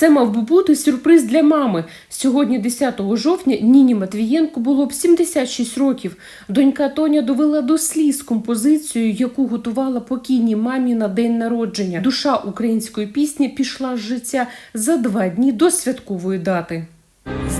Це мав би бути сюрприз для мами. Сьогодні, 10 жовтня, Ніні Матвієнко було б 76 років. Донька Тоня довела до сліз композицію, яку готувала покійній мамі на день народження. Душа української пісні пішла з життя за два дні до святкової дати. З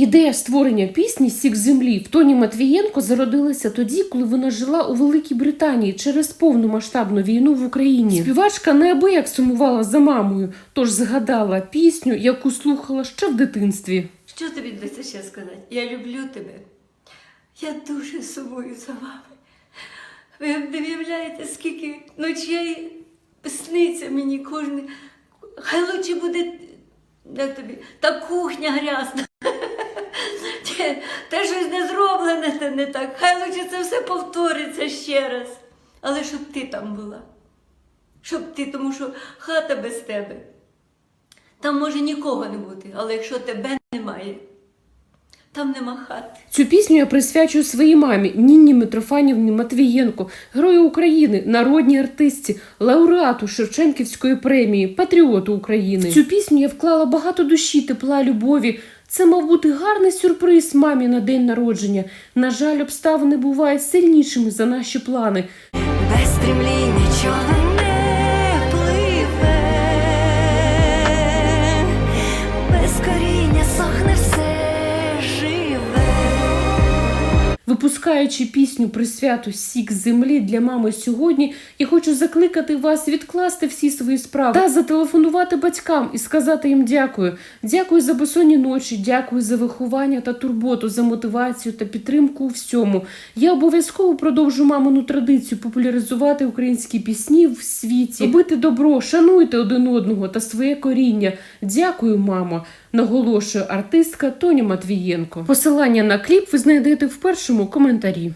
Ідея створення пісні Сік землі в Тоні Матвієнко зародилася тоді, коли вона жила у Великій Британії через повномасштабну війну в Україні. Співачка неабияк сумувала за мамою, тож згадала пісню, яку слухала ще в дитинстві. Що тобі доця ще сказати? Я люблю тебе. Я дуже сумую за вами. Ви не уявляєте, скільки ночей сниться мені кожен. Хай лучше буде як тобі, та кухня грязна. Те, щось не зроблене, те не так. Хай лучше це все повториться ще раз. Але щоб ти там була. Щоб ти, тому що хата без тебе. Там може нікого не бути, але якщо тебе немає, там нема хати. Цю пісню я присвячую своїй мамі Ніні Митрофанівні Матвієнко, герою України, народній артистці, лауреату Шевченківської премії, патріоту України. В цю пісню я вклала багато душі, тепла, любові. Це мав бути гарний сюрприз мамі на день народження. На жаль, обставини бувають сильнішими за наші плани. Без стремління човен Випускаючи пісню присвяту Сік землі для мами сьогодні, я хочу закликати вас відкласти всі свої справи та зателефонувати батькам і сказати їм дякую. Дякую за безсонні ночі, дякую за виховання та турботу, за мотивацію та підтримку у всьому. Я обов'язково продовжу мамину традицію популяризувати українські пісні в світі, робити добро, шануйте один одного та своє коріння. Дякую, мамо. Наголошує артистка Тоня Матвієнко. Посилання на кліп ви знайдете в першому коментарі.